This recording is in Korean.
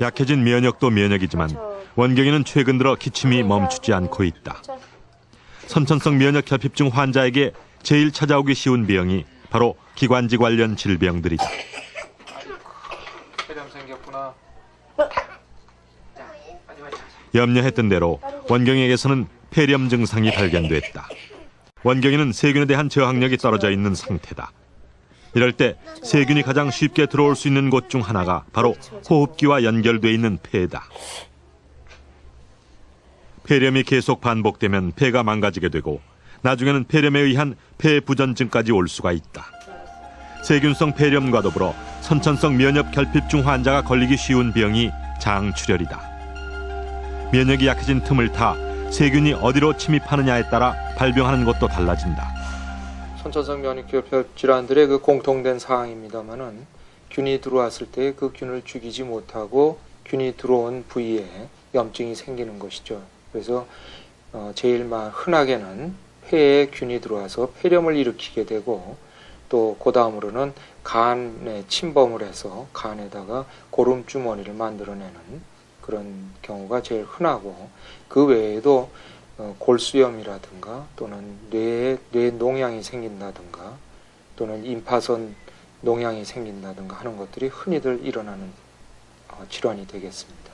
약해진 면역도 면역이지만 원경이는 최근 들어 기침이 멈추지 않고 있다. 선천성 면역 결핍증 환자에게 제일 찾아오기 쉬운 병이 바로 기관지 관련 질병들이다. 염려했던 대로 원경에게서는 폐렴 증상이 발견됐다. 원경이는 세균에 대한 저항력이 떨어져 있는 상태다. 이럴 때 세균이 가장 쉽게 들어올 수 있는 곳 중 하나가 바로 호흡기와 연결돼 있는 폐다. 폐렴이 계속 반복되면 폐가 망가지게 되고 나중에는 폐렴에 의한 폐부전증까지 올 수가 있다. 세균성 폐렴과 더불어 선천성 면역 결핍증 환자가 걸리기 쉬운 병이 장출혈이다. 면역이 약해진 틈을 타 세균이 어디로 침입하느냐에 따라 발병하는 것도 달라진다. 선천성 면역결핍 질환들의 그 공통된 사항입니다만은 균이 들어왔을 때 그 균을 죽이지 못하고 균이 들어온 부위에 염증이 생기는 것이죠. 그래서 어, 제일 마- 흔하게는 폐에 균이 들어와서 폐렴을 일으키게 되고 또그 다음으로는 간에 침범을 해서 간에다가 고름 주머니를 만들어내는 그런 경우가 제일 흔하고 그 외에도 어, 골수염이라든가 또는 뇌에 뇌 농양이 생긴다든가 또는 임파선 농양이 생긴다든가 하는 것들이 흔히들 일어나는 어, 질환이 되겠습니다.